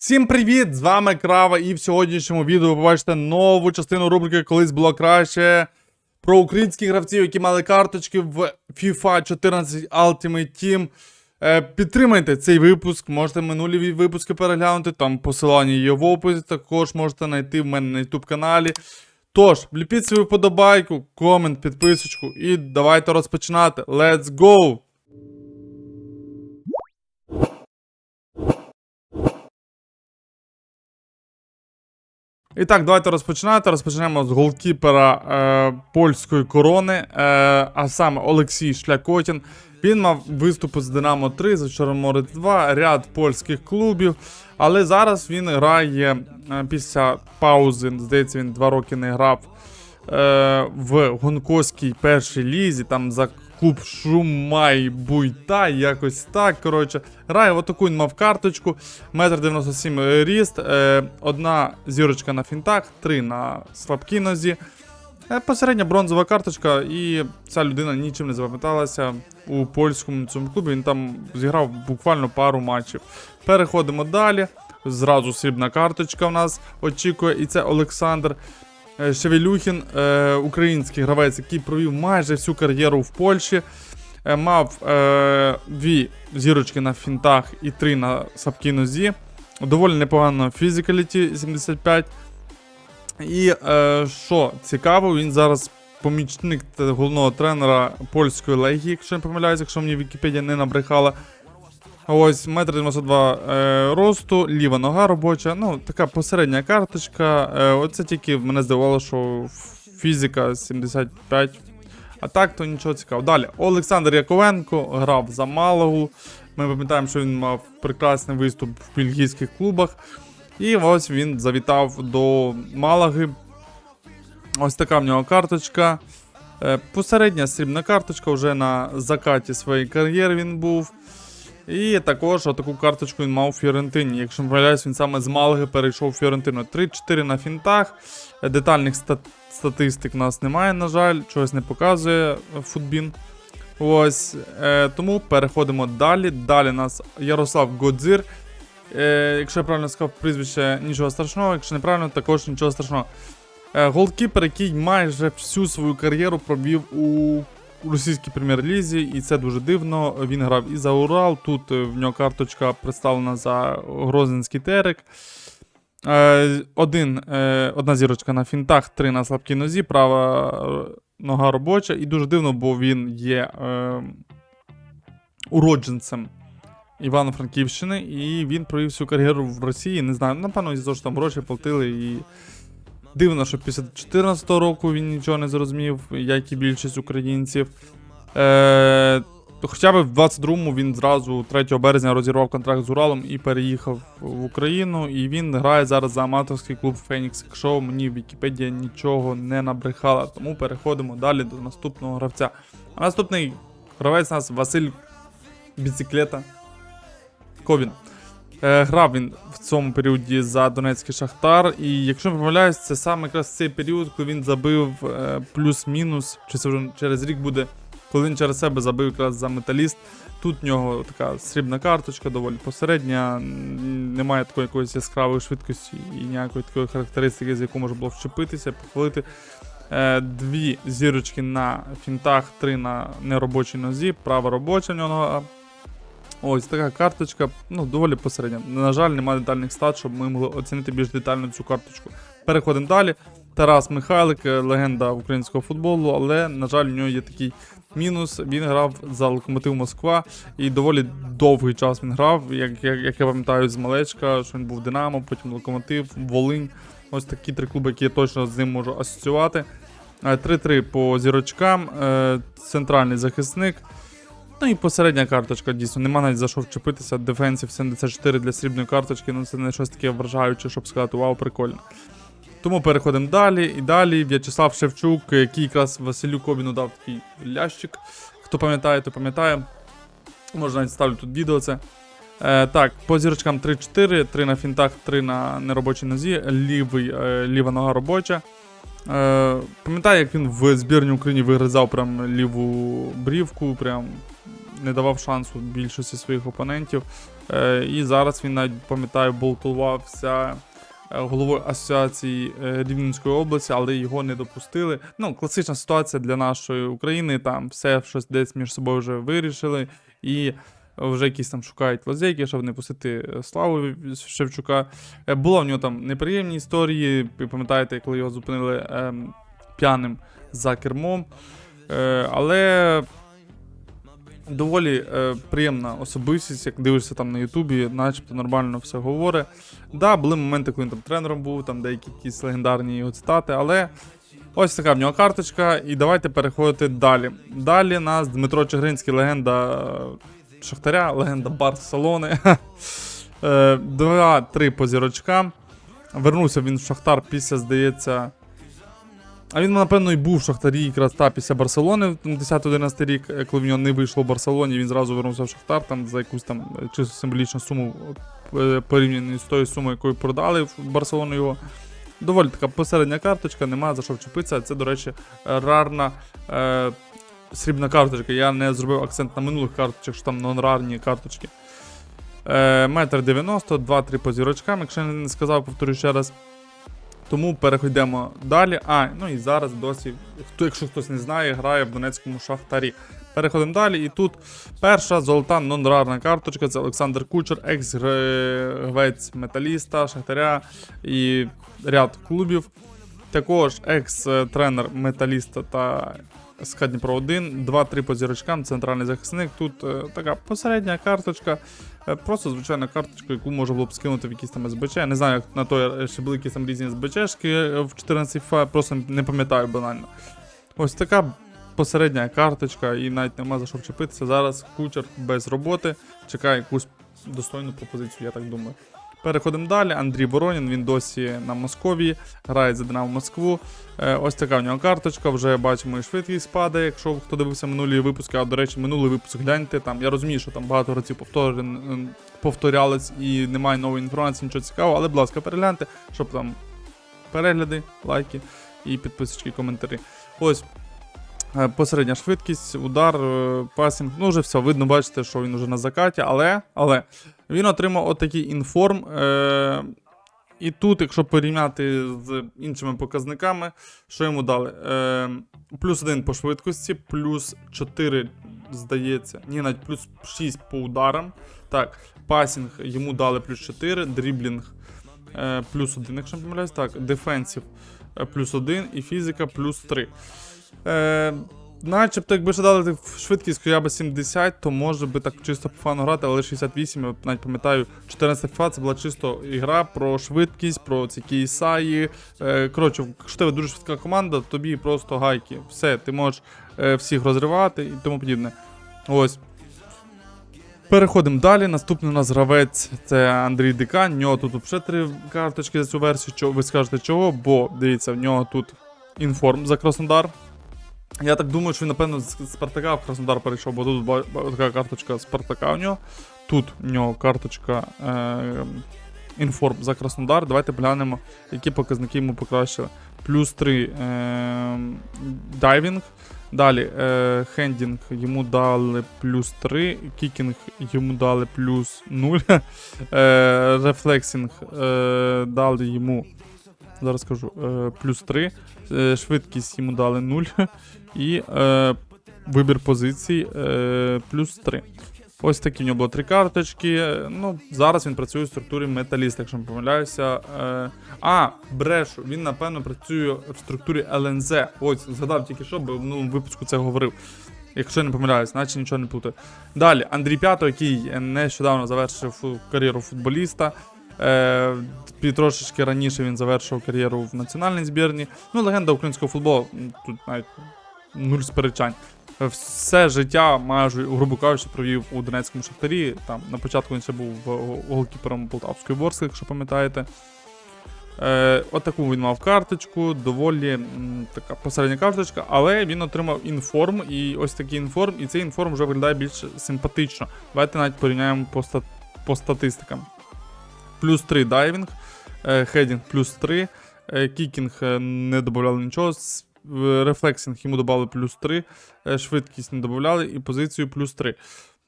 Всім привіт! З вами Крава, і в сьогоднішньому відео ви побачите нову частину рубрики Колись було краще про українських гравців, які мали карточки в FIFA 14 Ultimate Team. Е, підтримайте цей випуск, можете минулі випуски переглянути, там посилання є в описі, також можете знайти в мене на YouTube каналі. Тож, вліпіть свою подобайку, комент, підписочку і давайте розпочинати. Let's go! І так, давайте розпочинати. Розпочнемо з голкіпера е, польської корони, е, а саме Олексій Шлякотін. Він мав виступи з Динамо 3, з Чорноморець 2, ряд польських клубів. Але зараз він грає е, після паузи. Здається, він два роки не грав е, в гонконгській першій лізі, там за клуб Шумай Буйтай, якось так. Коротше, отаку він мав карточку, 1,97 м ріст, е, одна зірочка на фінтах, три на слабкій нозі. Е, Посередня бронзова карточка, і ця людина нічим не запам'яталася у польському цьому клубі. Він там зіграв буквально пару матчів. Переходимо далі. Зразу срібна карточка в нас очікує, і це Олександр Шевелюхін, е, український гравець, який провів майже всю кар'єру в Польщі. Е, Мав е, дві зірочки на фінтах і три на слабкій. Доволі непогано фізикаліті 75. І е, що цікаво, він зараз помічник головного тренера польської легії, якщо не помиляюсь, якщо мені Вікіпедія не набрехала. Ось 1,92 м е, росту, ліва нога робоча, ну така посередня карточка. Е, оце тільки мене здивувало, що фізика 75. А так, то нічого цікавого. Далі, Олександр Яковенко грав за Малагу. Ми пам'ятаємо, що він мав прекрасний виступ в бельгійських клубах. І ось він завітав до Малаги. Ось така в нього карточка. Е, Посередня срібна карточка, вже на закаті своєї кар'єри він був. І також таку карточку він мав у Фіорентині. Якщо не помиляюсь, він саме з Малаги перейшов у Фіорентину. 3-4 на фінтах. Детальних стат- статистик у нас немає, на жаль, чогось не показує е, футбін. Ось, е, тому переходимо далі. Далі нас Ярослав Годзир. Е, якщо я правильно сказав прізвище, нічого страшного, якщо неправильно, також нічого страшного. Е, голкіпер, який майже всю свою кар'єру провів у російській прем'єр-лізі, і це дуже дивно. Він грав і за Урал. Тут е, в нього карточка представлена за Грозинський терек. Е, один, е, одна зірочка на фінтах, три на слабкій нозі, права нога робоча. І дуже дивно, бо він є уродженцем Івано-Франківщини, і він провів всю кар'єру в Росії. Не знаю, напевно, із-за що там гроші платили. І дивно, що після 2014 року він нічого не зрозумів, як і більшість українців. Е, Хоча б в 22-му він зразу 3 березня розірвав контракт з Уралом і переїхав в Україну. І він грає зараз за аматорський клуб Фенікс. Якщо мені Вікіпедія нічого не набрехала, тому переходимо далі до наступного гравця. А наступний гравець у нас Василь Біциклета Ковін. Е, грав він в цьому періоді за Донецький Шахтар. І якщо не помиляюсь, це саме якраз цей період, коли він забив е, плюс-мінус, чи це вже через рік буде, коли він через себе забив якраз за металіст. Тут в нього така срібна карточка, доволі посередня, немає такої якоїсь яскравої швидкості і ніякої такої характеристики, з яку можна було вчепитися, похвалити. Е, дві зірочки на фінтах, три на неробочій нозі, права робоча в нього. Ось така карточка, ну, доволі посередня. На жаль, немає детальних стат, щоб ми могли оцінити більш детально цю карточку. Переходимо далі. Тарас Михайлик, е, легенда українського футболу, але, на жаль, у нього є такий мінус. Він грав за Локомотив Москва і доволі довгий час він грав. Як, як, як я пам'ятаю з малечка, що він був Динамо, потім Локомотив, Волинь. Ось такі три клуби, які я точно з ним можу асоціювати. Е, 3-3 по зірочкам, е, центральний захисник. Ну і посередня карточка, дійсно, нема навіть за що вчепитися. Defensive 74 для срібної карточки, ну це не щось таке вражаюче, щоб сказати, вау, прикольно. Тому переходимо далі. І далі В'ячеслав Шевчук, який якраз Василю Кобіну дав такий лящик. Хто пам'ятає, то пам'ятає. Може навіть ставлю тут відео це. Е, так, по зірочкам 3-4, 3 на фінтах, 3 на неробочій нозі, лівий, е, ліва нога робоча. Е, пам'ятаю, як він в збірній Україні вигризав прям ліву брівку, прям не давав шансу більшості своїх опонентів. Е, і зараз він навіть пам'ятаю, болтувався е, головою асоціації е, Рівненської області, але його не допустили. Ну, класична ситуація для нашої України. Там все щось десь між собою вже вирішили, і вже якісь там шукають лазейки, щоб не пустити Славу Шевчука. Було в нього там неприємні історії. Пам'ятаєте, коли його зупинили ем, п'яним за кермом. Але доволі е, приємна особистість, як дивишся там на Ютубі, начебто нормально все говорить. Да, були моменти, коли він там тренером був, там деякі якісь легендарні його цитати, але ось така в нього карточка, і давайте переходити далі. Далі нас Дмитро Чигринський, легенда е, Шахтаря, легенда Барселони. Е, Два-три по зірочкам. Вернувся він в Шахтар після, здається. А він, напевно, і був в Шахтарі якраз та після Барселони в 10-11 рік, е, коли в нього не вийшло в Барселоні, він зразу вернувся в Шахтар там за якусь там е, чисто символічну суму е, порівняно з тою сумою, якою продали в Барселону його. Доволі така посередня карточка, нема за що вчепитися. Це, до речі, рарна е, срібна карточка. Я не зробив акцент на минулих карточках, що там нон-рарні карточки. Метр 90, 2-3 по зірочкам, якщо я не сказав, повторю ще раз. Тому переходимо далі. А, ну і зараз досі, якщо хтось не знає, грає в Донецькому шахтарі. Переходимо далі. І тут перша золота нон-рарна карточка це Олександр Кучер, екс-гравець металіста, шахтаря і ряд клубів. Також екс-тренер металіста та СК Дніпро 1, 2-3 по зірочкам, центральний захисник. Тут е, така посередня карточка. Е, Просто звичайна карточка, яку можна було б скинути в якісь там СБЧ. Не знаю, як на той ще були якісь там різні СБЧшки е, в 14 фа, просто не пам'ятаю банально. Ось така посередня карточка, і навіть нема за що вчепитися. Зараз кучер без роботи чекає якусь достойну пропозицію, я так думаю. Переходимо далі. Андрій Воронін, він досі на Московії, грає за Динамо Москву. Е, ось така в нього карточка. Вже бачимо, і швидкість падає, якщо хто дивився минулі випуски. А до речі, минулий випуск гляньте. Там я розумію, що там багато разів повторялись і немає нової інформації, нічого цікавого, але, будь ласка, перегляньте, щоб там перегляди, лайки і підписочки, коментарі. Ось. Е, Посередня швидкість, удар, е, пасінг. Ну, вже все, видно, бачите, що він уже на закаті, але, але він отримав отакий інформ. Е- і тут, якщо порівняти з іншими показниками, що йому дали? Е, плюс 1 по швидкості, плюс 4, здається, ні, навіть плюс 6 по ударам. Так, пасінг йому дали плюс 4, дріблінг е, плюс 1, якщо не помиляюсь. Так, дефенсів е, плюс 1 і фізика плюс 3. Е, Начебто, якби ще дали швидкість хоча б 70, то може би так чисто по фану грати, але 68, я навіть пам'ятаю, 14 FIFA це була чисто ігра про швидкість, про ці кейсаї. Е, коротше, якщо тебе дуже швидка команда, тобі просто гайки. Все, ти можеш е, всіх розривати і тому подібне. Ось. Переходимо далі. Наступний у нас гравець це Андрій Дикань. В нього тут взагалі три карточки за цю версію. Ви скажете чого? Бо дивіться, в нього тут інформ за Краснодар. Я так думаю, що він, напевно, з Спартака в Краснодар перейшов, бо тут така карточка Спартака у нього. Тут у нього карточка е, інформ за Краснодар. Давайте поглянемо, які показники йому покращили. Плюс 3 е, дайвінг. Далі е, хендінг йому дали плюс 3, кікінг йому дали плюс 0. Е, рефлексінг дали йому. Зараз скажу, плюс 3. Е, швидкість йому дали 0. І е, вибір позицій е, плюс 3. Ось такі в нього було три карточки. Е, Ну, зараз він працює в структурі металіст, якщо не помиляюся. Е, а, брешу, він напевно працює в структурі ЛНЗ. Ось, згадав тільки що, бо в минулому випуску це говорив. Якщо не помиляюсь, наче нічого не плутаю. Далі, Андрій П'ято, який нещодавно завершив кар'єру футболіста. Е, трошечки раніше він завершив кар'єру в національній збірні. Ну, легенда українського футболу, тут навіть нуль сперечань. Все життя, майже, грубо кажучи, провів у Донецькому шахтарі. Там на початку він ще був голкіпером Полтавської Ворски, якщо пам'ятаєте. Е, отаку він мав карточку, доволі м, така посередня карточка, але він отримав інформ, і ось такий інформ, і цей інформ вже виглядає більш симпатично. Давайте навіть порівняємо по, ста- по статистикам. Плюс 3 дайвінг, е, хедінг плюс 3, е, кікінг е, не додавали нічого, рефлексінг йому додали плюс 3, е, швидкість не додавали і позицію плюс 3.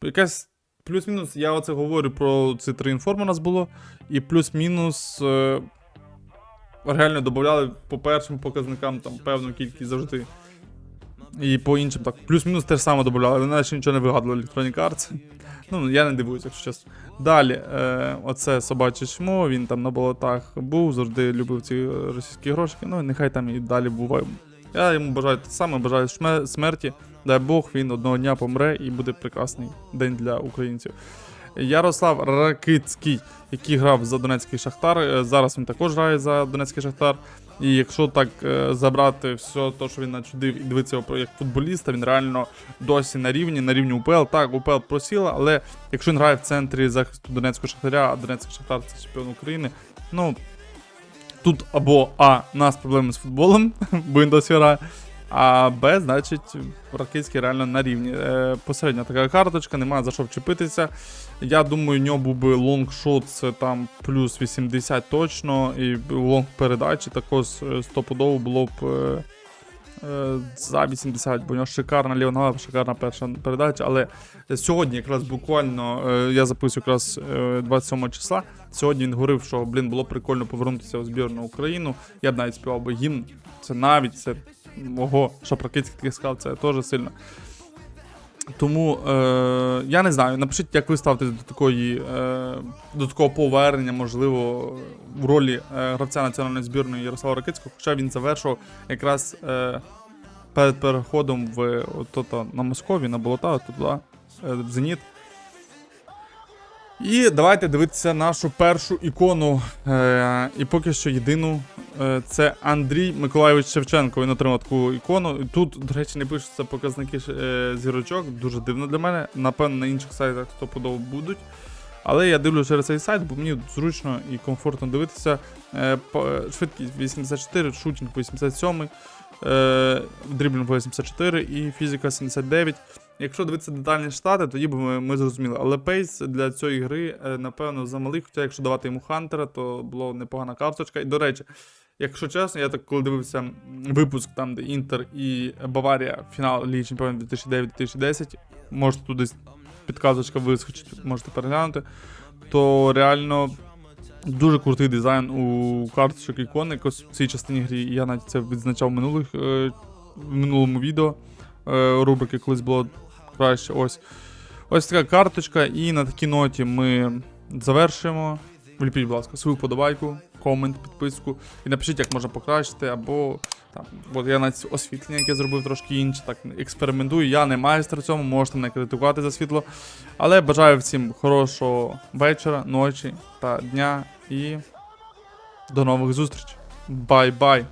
Якась плюс-мінус, я оце говорю про ці три інформи у нас було, і плюс-мінус. Е, реально додавали по першим показникам там певну кількість завжди. І по іншим так. Плюс-мінус те ж саме додавали, вони навіть нічого не вигадували Electronic Arts. Ну, я не дивуюся, якщо чесно. Далі, е, оце собаче чмо, він там на болотах був, завжди любив ці е, російські грошики. Ну, нехай там і далі буває. Я йому бажаю те саме, бажаю смерті. Дай Бог, він одного дня помре і буде прекрасний день для українців. Ярослав Ракицький, який грав за Донецький Шахтар. е, Зараз він також грає за Донецький Шахтар. І якщо так е, забрати все те, що він начудив, і дивитися його як футболіста, він реально досі на рівні, на рівні УПЛ. Так, УПЛ просіла, але якщо він грає в центрі захисту Донецького Шахтаря, а Донецький Шахтар це чемпіон України, ну тут або А, нас проблеми з футболом, бо. А Б, значить, практично реально на рівні. Е, посередня така карточка, немає за що вчепитися. Я думаю, у нього був би лонгшот, це там плюс 80 точно, і лонг передачі також е, стопудово було б е, за 80, бо у нього шикарна ліва нога, шикарна перша передача. Але сьогодні, якраз буквально, е, я записую якраз е, 27 числа. Сьогодні він говорив, що блін, було прикольно повернутися у збірну Україну. Я б навіть співав би гімн. Це навіть це мого Шапракицький сказав, це теж сильно. Тому е, я не знаю. Напишіть, як ви ставитесь до такої е, до такого повернення, можливо, в ролі е, гравця національної збірної Ярослава Ракицького, хоча він завершив якраз е, перед переходом в то, на Москові, на Болота, туди, е, в Зеніт. І давайте дивитися нашу першу ікону. Е, і поки що єдину. Е, це Андрій Миколайович Шевченко. Він отримав таку ікону. Тут, до речі, не пишуться показники е, зірочок. Дуже дивно для мене. Напевно, на інших сайтах стопудово будуть. Але я дивлюся через цей сайт, бо мені зручно і комфортно дивитися. Е, е, швидкість 84, шутінг 87, е, дріблінг 84 і фізика 79. Якщо дивитися детальні штати, тоді б ми, ми зрозуміли. Але пейс для цієї гри, е, напевно, замалий. Хоча якщо давати йому Хантера, то була непогана карточка. І до речі, якщо чесно, я так коли дивився випуск там, де Інтер і Баварія, фінал Ліги Чемпіонів 2009-2010, можете туди підказочка вискочить, можете переглянути. То реально дуже крутий дизайн у карточок ікон. Якось в цій частині грі я навіть це відзначав в минулих, е, в минулому відео. Е, рубрики колись було краще. Ось. Ось така карточка, і на такій ноті ми завершуємо. Вліпіть, будь ласка, свою подобайку, комент, підписку. І напишіть, як можна покращити, або там, от я навіть освітлення, яке зробив трошки інше, так експериментую. Я не майстер в цьому, можете мене критикувати за світло. Але бажаю всім хорошого вечора, ночі та дня і до нових зустрічей. Бай-бай!